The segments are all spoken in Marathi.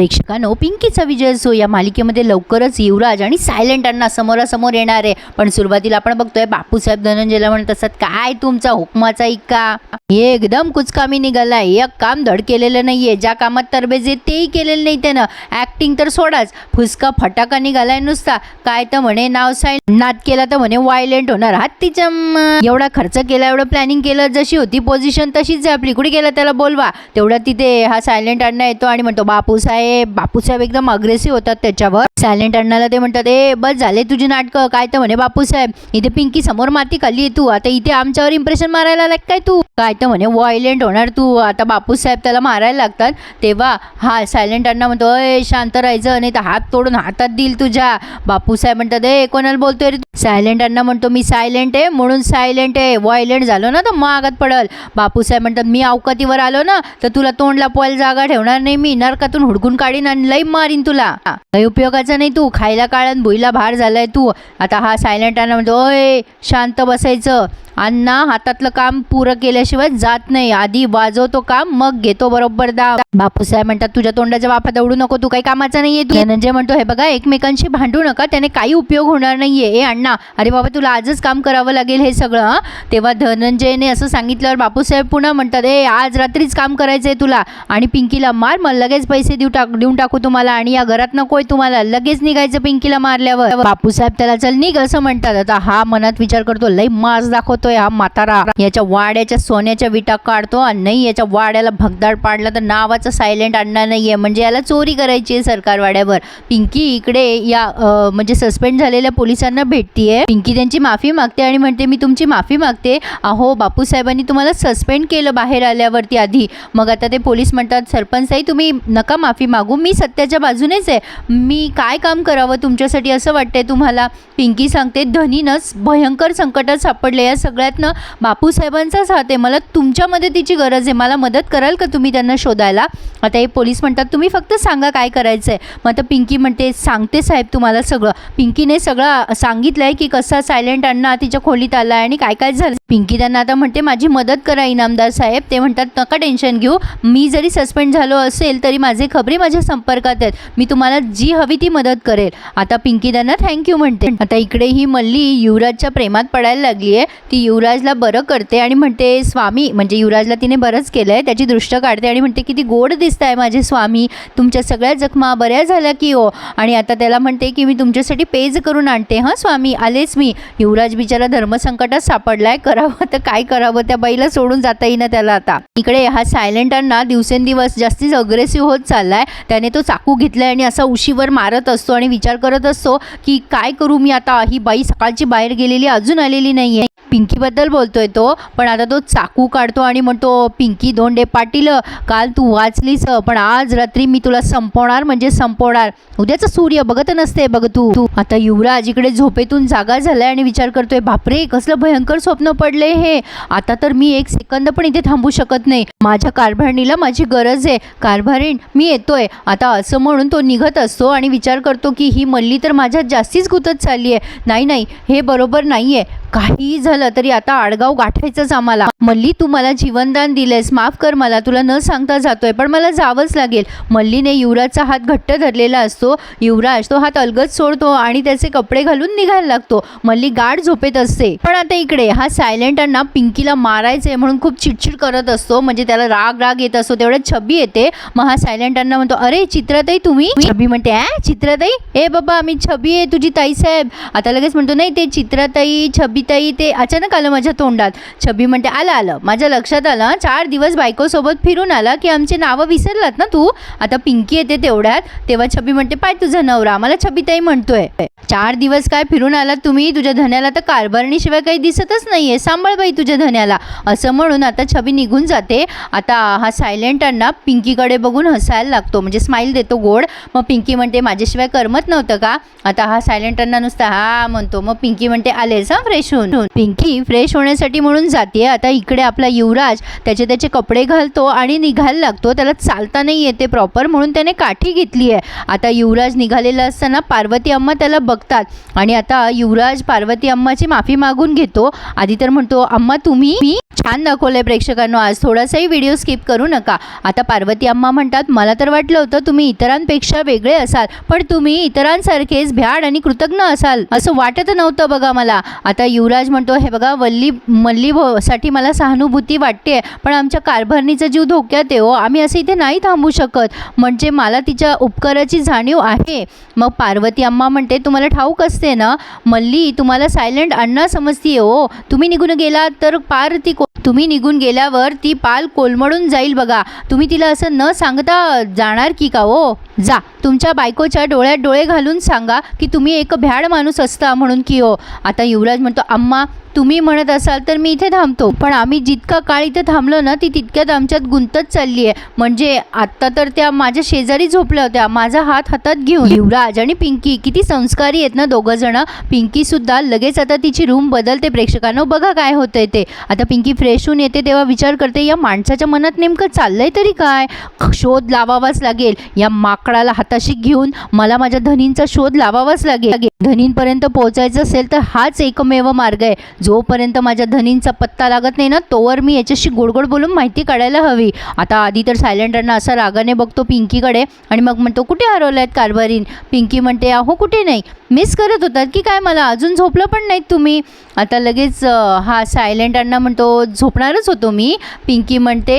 प्रेक्षकांनो पिंकीचा विजय असो या मालिकेमध्ये लवकरच युवराज आणि सायलेंट अण्णा समोरासमोर येणार आहे. पण सुरुवातीला आपण बघतोय बापूसाहेब धनंजयला म्हणत असतात काय तुमचा हुकमाचा इक्का? एकदम कुचकामी निघालाय. एक काम धड केलेलं नाहीये. ज्या कामात तरबेज आहे तेही केलेलं नाही त्यानं. ऍक्टिंग तर सोडाच. फुसका फटाका निघालाय नुसता. काय तर म्हणे नाव साय नाद केला तर म्हणे वायलेंट होणार. हत्तीच्या तिच्या एवढा खर्च केला एवढं प्लॅनिंग केलं जशी होती पोझिशन तशीच आहे आपली. कुठे गेला त्याला बोलवा. तेवढा तिथे हा सायलेंट अण्णा येतो आणि म्हणतो बापूसाहेब बापूसाहेब एकदम अग्रेसिव्ह होतात त्याच्यावर. सायलेंट अण्णाला ते म्हणतात ए बस झाले तुझी नाटकं. काय तर म्हणे बापूसाहेब. इथे पिंकी समोर माती खाली तू. आता इथे आमच्यावर इम्प्रेशन मारायला लाग काय तू? काय तर म्हणे व्हायलेंट होणार तू. आता बापूसाहेब त्याला मारायला लागतात. तेव्हा हा सायलेंट अण्णा म्हणतो अय शांत राहायचं. नाही तर हात तोडून हातात देईल तुझ्या. बापूसाहेब म्हणतात ए कोणाला बोलतोय रे सायलेंट अण्णा म्हणतो मी सायलेंट आहे म्हणून सायलेंट आहे. व्हायलेंट झालो ना तर मागात पडल. बापूसाहेब म्हणतात मी अवकातीवर आलो ना तर तुला तोंडला पोयल जागा ठेवणार नाही मी नरकातून हुडकून काढीन आणि लई मारीन तुला. काही उपयोगाचा नाही तू खायला काळात भुईला भार झालाय तू. आता हा सायलेंट अण्णा म्हणतो ओय शांत बसायचं. अण्णा हातातलं काम पुरं केल्याशिवाय जात नाही. आधी वाजवतो काम मग घेतो बरोबर दा बापूसाहेब म्हणतात तुझ्या तोंडाच्या वाफा दौडू नको तू काही कामाचा नाहीये तू. धनंजय म्हणतो हे बघा एकमेकांशी भांडू नका त्याने काही उपयोग होणार नाहीये. ए अण्णा अरे बाबा तुला आजच काम करावं लागेल हे सगळं तेव्हा धनंजयने असं सांगितल्यावर बापूसाहेब पुन्हा म्हणतात ए आज रात्रीच काम करायचंय तुला आणि पिंकीला मार मग लगेच पैसे देऊ टाक देऊन टाकू तुम्हाला आणि या घरात नकोय तुम्हाला लगेच निघायचं पिंकीला मारल्यावर. बापूसाहेब त्याला चल निघ असं म्हणतात. आता हा मनात विचार करतो लई मास करतोय हा म्हातारा. याच्या वाड्याच्या सोन्याच्या विटा काढतो आणि नाही याच्या वाड्याला भगदाड पाडला तर नावाचा सायलेंट आणणार नाहीये. म्हणजे याला चोरी करायची आहे सरकार वाड्यावर पिंकी इकडे या म्हणजे सस्पेंड झालेल्या पोलिसांना भेटतीये. पिंकी त्यांची माफी मागते आणि म्हणते मी तुमची माफी मागते. अहो बापूसाहेबांनी तुम्हाला सस्पेंड केलं बाहेर आल्यावरती आधी. मग आता ते पोलीस म्हणतात सरपंचसाई तुम्ही नका माफी मागू. मी सत्याच्या बाजूनेच आहे. मी काय काम करावं तुमच्यासाठी असं वाटतंय तुम्हाला? पिंकी सांगते धनीनच भयंकर संकटात सापडले या सगळ्यातनं बापूसाहेबांचाच हात आहे. मला तुमच्या मदतीची गरज आहे. मला मदत कराल का तुम्ही त्यांना शोधायला? आता हे पोलीस म्हणतात तुम्ही फक्त सांगा काय करायचं आहे मग आता पिंकी म्हणते सांगते साहेब तुम्हाला सगळं. पिंकीने सगळं सांगितलं आहे की कसा सायलेंट अण्णा तिच्या खोलीत आला आणि काय काय झालं. पिंकी त्यांना आता म्हणते माझी मदत करा इनामदार साहेब. ते म्हणतात नका टेन्शन घेऊ. मी जरी सस्पेंड झालो असेल तरी माझे खबरी माझ्या संपर्कात आहेत. मी तुम्हाला जी हवी ती मदत करेल. आता पिंकी त्यांना थँक्यू म्हणते. आता इकडे ही मल्ली युवराजच्या प्रेमात पडायला लागली आहे ती युवराजला बरं करते आणि म्हणते स्वामी म्हणजे युवराजला तिने बरंच केलं आहे त्याची दृष्ट काढते आणि म्हणते किती गोड दिसत आहे माझे स्वामी तुमच्या सगळ्या जखमा बऱ्या झाल्या की हो? आणि आता त्याला म्हणते की मी तुमच्यासाठी पेज करून आणते हां स्वामी? आलेच मी. युवराज बिचारा धर्मसंकटात सापडलाय करावं तर काय करावं त्या बाईला सोडून जाता येईना त्याला आता. इकडे हा सायलेंट दिवसेंदिवस जास्तीच अग्रेसिव्ह होत चाललाय त्याने तो चाकू घेतलाय आणि असा उशीवर मारत असतो आणि विचार करत असतो की काय करू मी आता? ही बाई सकाळची बाहेर गेलेली अजून आलेली नाहीये. पिंकीबद्दल बोलतोय तो पण आता तो चाकू काढतो आणि म्हणतो पिंकी धोंडे पाटील काल तू वाचलीस पण आज रात्री मी तुला संपवणार म्हणजे संपवणार. उद्याचा सूर्य बघत नसते बघ तू. तू आता युवराज इकडे झोपेतून जागा झालाय आणि विचार करतोय बापरे कसलं भयंकर स्वप्न पडले हे. आता तर मी एक सेकंद पण इथे थांबू शकत नाही. माझ्या कारभारणीला माझी गरज आहे. कारभारीण मी येतोय. आता असं म्हणून तो निघत असतो आणि विचार करतो की ही मल्ली तर माझ्यात जास्तीच गुतत चालली आहे नाही नाही हे बरोबर नाही आहे काही झालं तरी आता आडगाव गाठायचंच आम्हाला. मल्ली तू मला जीवनदान दिलेस माफ कर मला. तुला न सांगता जातोय पण मला जावंच लागेल. मल्लीने युवराजचा हात घट्ट धरलेला असतो. युवराज तो हात अलगद सोडतो आणि त्याचे कपडे घालून निघायला लागतो. मल्ली गाढ झोपेत असते. पण आता इकडे हा सायलेंट अण्णा पिंकीला मारायचंय म्हणून खूप चिडचिड करत असतो. म्हणजे त्याला राग राग येत असतो. तेवढ्यात छबी येते. मग हा सायलेंट अण्णा म्हणतो अरे चित्रताई तुम्ही? छबी म्हणते चित्रताई? ए बाबा मी छबी आहे तुझी ताई साहेब आता लगेच म्हणतो नाही ते चित्रताई छबी छबीताई ते अचानक आलं माझ्या तोंडात. छबी म्हणते आलं आलं. माझ्या लक्षात आलं चार दिवस बायकोसोबत फिरून आला की आमचे नावं विसरलात ना तू? आता पिंकी येते तेवढ्यात. तेव्हा छबी म्हणते पाय तुझा नवरा मला छबीताई म्हणतोय. चार दिवस काय फिरून आलात तुम्ही? तुझ्या धन्याला तर कारभारणीशिवाय काही दिसतच नाहीये. सांभाळ बाई तुझ्या धन्याला. असं म्हणून आता छबी निघून जाते. आता हा सायलेंट अण्णा पिंकीकडे बघून हसायला लागतो. म्हणजे स्माईल देतो गोड. मग पिंकी म्हणते माझ्याशिवाय करमत नव्हतं का? आता हा सायलेंट अण्णा नुसता हा म्हणतो. मग पिंकी म्हणते आलेच हा फ्रेश फ्रेश होऊन पिंकी फ्रेश होण्यासाठी म्हणून जाते आता इकडे आपला युवराज त्याचे त्याचे कपडे घालतो आणि निघायला लागतो. त्याला चालता नाही येते प्रॉपर म्हणून त्याने काठी घेतली आहे. आता युवराज निघालेला असताना पार्वती अम्मा त्याला बघतात. आणि आता युवराज पार्वती अम्माची माफी मागून घेतो. आधी तर म्हणतो अम्मा तुम्ही मी छान दाखवलंय प्रेक्षकांना. आज थोडासाही व्हिडिओ स्किप करू नका. आता पार्वती अम्मा म्हणतात मला तर वाटलं होतं तुम्ही इतरांपेक्षा वेगळे असाल पण तुम्ही इतरांसारखेच भ्याड आणि कृतज्ञ असाल. असं वाटत नव्हतं बघा मला. आता युवराज म्हणतो हे बघा वल्ली मल्ली साठी मला सहानुभूती वाटते पण आमच्या कारभारणीचा जीव धोक्यात आहे हो. आम्ही असं इथे नाही थांबू शकत. म्हणजे मला तिच्या उपकाराची जाणीव आहे. मग पार्वती अम्मा म्हणते तुम्हाला ठाऊक असते ना? मल्ली तुम्हाला सायलेंट अण्णा समजतीये हो. तुम्ही निघून गेलात तर पार ती को- तुम्ही निघून गेल्यावर ती पाल कोलमडून जाईल बघा. तुम्ही तिला असं न सांगता जाणार की का हो? जा. तुमच्या बायकोच्या डोळ्यात डोळे घालून सांगा की तुम्ही एक भ्याड माणूस असता म्हणून की हो. आता युवराज म्हणतो अम्मा तुम्ही म्हणत असाल तर मी इथे थांबतो. पण आम्ही जितका काळ इथे थांबलो ना ती तितक्यात आमच्यात गुंतत चालली आहे. म्हणजे आत्ता तर त्या माझ्या शेजारी झोपल्या होत्या. माझा हात हातात घेऊन युवराज आणि पिंकी किती संस्कारी आहेत ना दोघं जण. पिंकीसुद्धा लगेच आता तिची रूम बदलते. प्रेक्षकांना बघा काय होतंय ते. आता पिंकी फ्रेश होऊन येते तेव्हा विचार करते या माणसाच्या मनात नेमकं चाललंय तरी काय? शोध लावावाच लागेल. या माकडाला हाताशी घेऊन मला माझ्या धनींचा शोध लावावाच लागेल. धनींपर्यंत पोहोचायचं असेल तर हाच एकमेव मार्ग आहे. जोपर्यंत माझ्या धनींचा पत्ता लागत नाही ना तोवर मी याच्याशी गोडगोड बोलून माहिती काढायला हवी. आता आधी तर सायलेंटरना असा रागाने बघतो पिंकीकडे आणि मग म्हणतो कुठे हरवलं आहेत कारभारीन? पिंकी म्हणते अहो कुठे नाही. मिस करत होतात की काय मला? अजून झोपलं पण नाहीत तुम्ही. आता लगेच हा सायलेंटरना म्हणतो झोपणारच होतो मी. पिंकी म्हणते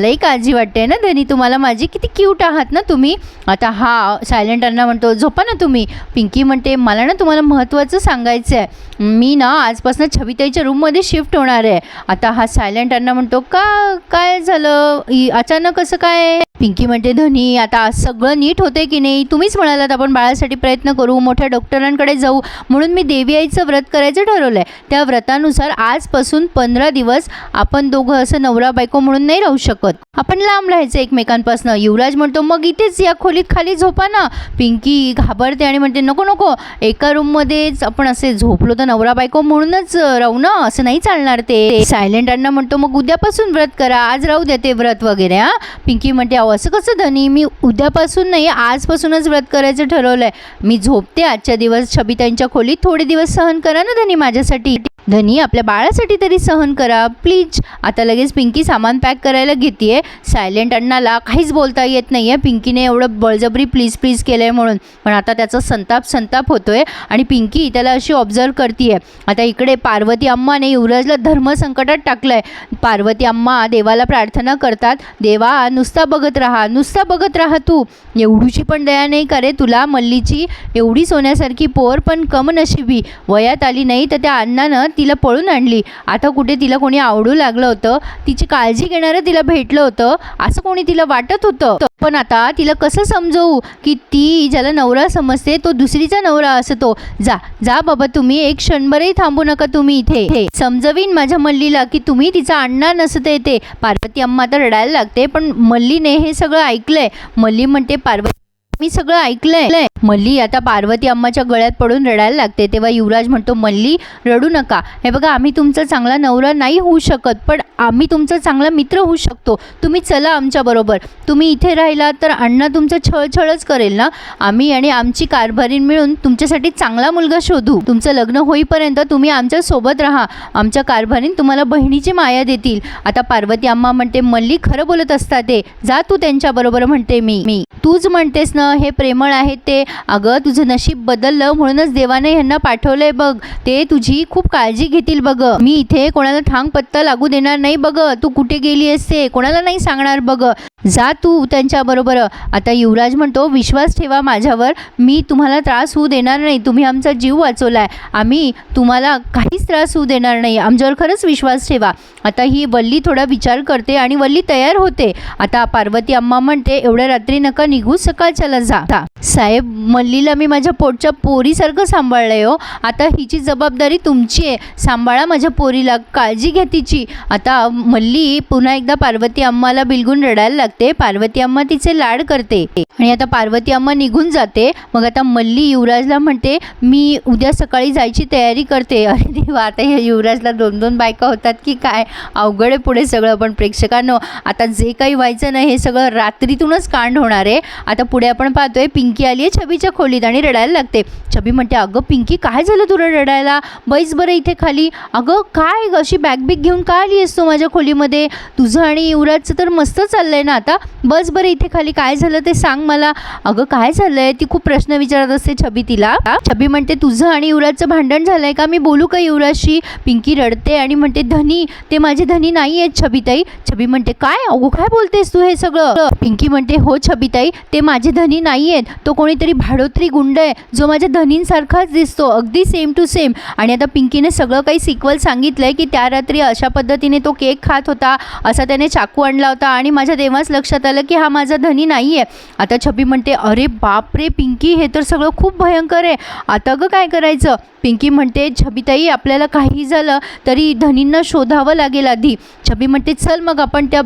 लई काळजी वाटते ना धनी तुम्हाला माझी किती क्यूट आहात ना तुम्ही. आता हा सायलेंटरना म्हणतो झोपा ना तुम्ही. पिंकी म्हणते मला ना तुम्हाला महत्त्वाचं सांगायचं आहे मी ना आजपासून छविताईच्या रूममध्ये शिफ्ट होणार आहे. आता हा सायलेंट अण्णा म्हणतो का काय झालं? अचानक असं काय? पिंकी म्हणते धनी आता सगळं नीट होते की नाही? तुम्हीच म्हणालात आपण बाळासाठी प्रयत्न करू मोठ्या डॉक्टरांकडे जाऊ. म्हणून मी देवी आईचं व्रत करायचं ठरवलं आहे त्या व्रतानुसार आजपासून पंधरा दिवस आपण दोघं असं नवरा बायको म्हणून नाही राहू शकत. आपण लांब राहायचं एकमेकांपासनं. युवराज म्हणतो मग इथेच या खोलीत खाली झोपा ना. पिंकी घाबरते आणि म्हणते नको नको. एका रूममध्येच आपण असे झोपलो तर नवरा बायको म्हणूनच राहू ना. असं नाही चालणार ते. सायलेंट अण्णा म्हणतो मग उद्यापासून व्रत करा. आज राहू द्या ते व्रत वगैरे हां. पिंकी म्हणते अहो असं कसं धनी? मी उद्यापासून नाही आजपासूनच व्रत करायचं ठरवलं आहे मी झोपते आजच्या दिवस. छबिताईंच्या खोलीत थोडे दिवस सहन करा ना धनी माझ्यासाठी. धनी आपल्या बाळासाठी तरी सहन करा. प्लीज आता लगेच पिंकी सामान पॅक करायला घेते सायलेंट अण्णाला काहीच बोलता येत नाही आहे पिंकीने एवढं बळजबरी प्लीज प्लीज केलं आहे म्हणून. पण आता त्याचा संताप संताप होतो आहे आणि पिंकी त्याला अशी ऑब्झर्व करते आता इकडे पार्वती अम्माने युवराजला धर्मसंकटात टाकलं आहे पार्वती अम्मा देवाला प्रार्थना करतात. देवा नुसता बघत राहा नुसता बघत राहा तू. एवढीची पण दया नाही करे तुला? मल्लीची एवढी सोन्यासारखी पोर पण कम नशिबी वयात आली नाही तर त्या अण्णानं तिला पळून आणली. आता कुठे तिला कोणी आवडू लागलं होतं तिची काळजी घेणारं तिला भेटलं होतं असं कोणी तिला वाटत होतं? पण आता तिला कसं समजवू की ती ज्याला नवरा समजते तो दुसरीचा नवरा असतो? जा जा बाबा तुम्ही एक क्षणभरही थांबू नका तुम्ही इथे. समजवीन माझ्या मल्लीला की तुम्ही तिचा अण्णा नसते ते पार्वती अम्मा तर रडायला लागते पण मल्लीने हे सगळं ऐकलंय. मल्ली म्हणते पार्वती मी सगळं ऐकलंय. मल्ली आता पार्वती अम्माच्या गळ्यात पडून रडायला लागते. तेव्हा युवराज म्हणतो मल्ली रडू नका. हे बघा आम्ही तुमचा चांगला नवरा नाही होऊ शकत पण आम्ही तुमचा चांगला मित्र होऊ शकतो. तुम्ही चला आमच्याबरोबर तुम्ही इथे राहिला तर अण्णा तुमचं छळछळच करेल ना? आम्ही आणि आमची कारभारीन मिळून तुमच्यासाठी चांगला मुलगा शोधू. तुमचं लग्न होईपर्यंत तुम्ही आमच्यासोबत राहा. आमच्या कारभारीन तुम्हाला बहिणीची माया देतील. आता पार्वती अम्मा म्हणते मल्ली खरं बोलत असतात ते. जा तू त्यांच्याबरोबर म्हणते मी. मी. तूच म्हणतेस ना हे प्रेमळ आहे ते. अगं तुझं नशीब बदललं म्हणूनच देवाने ह्यांना पाठवलंय बघ. ते तुझी खूप काळजी घेतील बघ. मी इथे कोणाला ठांग पत्ता लागू देणार नाही बघ. तू कुठे गेली असते? कोणाला नाही सांगणार बघ. जा तू त्यांच्याबरोबर आता युवराज म्हणतो विश्वास ठेवा माझ्यावर. मी तुम्हाला त्रास होऊ देणार नाही. तुम्ही आमचा जीव वाचवलाय. आम्ही तुम्हाला काहीच त्रास होऊ देणार नाही. आमच्यावर खरंच विश्वास ठेवा. आता ही वल्ली थोडा विचार करते आणि वल्ली तयार होते. आता पार्वती अम्मा म्हणते एवढ्या रात्री नका निघू. सकाळच्याला जा. साहेब मल्लीला मी माझ्या पोटच्या पोरीसारखं सांभाळलंय हो. आता हिची जबाबदारी तुमची आहे. सांभाळा माझ्या पोरीला. काळजी घ्या तिची. आता मल्ली पुन्हा एकदा पार्वती अम्माला बिलगून रडायला लागते. पार्वती अम्मा तिचे लाड करते. आणि आता पार्वती अम्मा निघून जाते. मग आता मल्ली युवराजला म्हणते मी उद्या सकाळी जायची तयारी करते. अरे देवा आता ह्या युवराजला दोन दोन बायका होतात की काय? अवघड आहे पुढे सगळं पण प्रेक्षकांनो. आता जे काही व्हायचं नाही हे सगळं रात्रीतूनच कांड होणार आहे. आता पुढे आपण पाहतोय पिंकी आली आहे छबीच्या खोलीत आणि रडायला लागते. छबी म्हणते अगं पिंकी काय झालं तुला रडायला? बैस बरं इथे खाली. अगं काय अशी बॅग बिग घेऊन का आली आहेस तू माझ्या खोलीमध्ये? तुझं आणि युवराजचं तर मस्त आहे ना आता. बस बरं इथे खाली काय झालं ते सांग मला. अगं काय झालं आहे ती खूप प्रश्न विचारत असते छबी तिला. छबी म्हणते तुझं आणि युवराजचं भांडण झालं आहे का? मी बोलू का युवराजशी? पिंकी रडते आणि म्हणते धनी ते माझे धनी नाही आहेत छबीताई. छबी म्हणते काय? अगो काय बोलतेस तू हे सगळं? पिंकी म्हणते हो छबीताई ते माझे धनी नाही आहेत. तो कोणीतरी भाडोत्री गुंड आहे जो माझ्या धनींसारखाच दिसतो अगदी सेम टू सेम आणि आता पिंकीने सगळं काही सिक्वल सांगितलं आहे की त्या रात्री अशा पद्धतीने तो केक खात होता असा त्याने चाकू आणला होता आणि माझ्या तेव्हाच लक्षात आलं की हा माझा धनी नाही आहे आता छबी म्हणते अरे बाप रे पिंकी हे तर सगळं खूप भयंकर आहे. आता गं काय करायचं? पिंकी म्हणते छबीताई आपल्याला काही झालं तरी धनींना शोधावं लागेल आधी. छबी म्हणते चल मग आपण त्या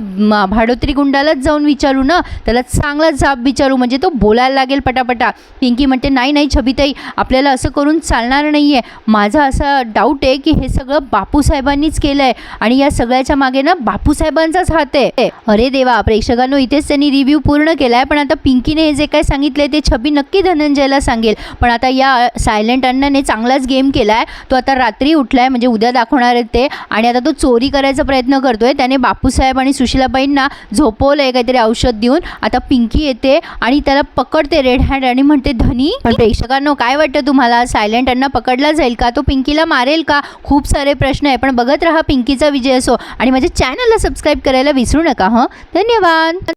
भाडोत्री गुंडालाच जाऊन विचारू ना. त्याला चांगला जाब विचारू म्हणजे तो बोलायला लागेल पटापटा. पिंकी म्हणते नाही नाही छबीताई आपल्याला असं करून चालणार नाही आहे माझा असा डाऊट आहे की हे सगळं बापूसाहेबांनीच केलं आहे आणि या सगळ्याच्या मागे ना बापूसाहेबांचाच हात आहे. अरे देवा प्रेक्षकांनो इथेच त्यांनी रिव्ह्यू पूर्ण केला आहे पण आता पिंकीने हे जे काय सांगितले ते छबी नक्की धनंजयला सांगेल. पण आता या सायलेंट अण्णाने चांगलाच गेम केला आहे तो आता रात्री उठला आहे म्हणजे उद्या दाखवणार आहेत ते. आणि आता तो चोरी करायचा प्रयत्न करतोय. त्याने बापूसाहेब आणि सुशिलाबाईंना झोपवलं आहे काहीतरी औषध देऊन. आता पिंकी येते आणि त्याला पकडते रेड हँड आणि म्हणते धनी पण प्रेक्षकांनो काय वाटतं तुम्हाला? सायलेंट अण्णा पकडला जाईल का? तो पिंकीला मारेल का? खूप सारे प्रश्न आहे पण बघत राहा पिंकीचा विजय असो. आणि माझ्या चॅनलला सबस्क्राईब करायला विसरू नका हं? धन्यवाद.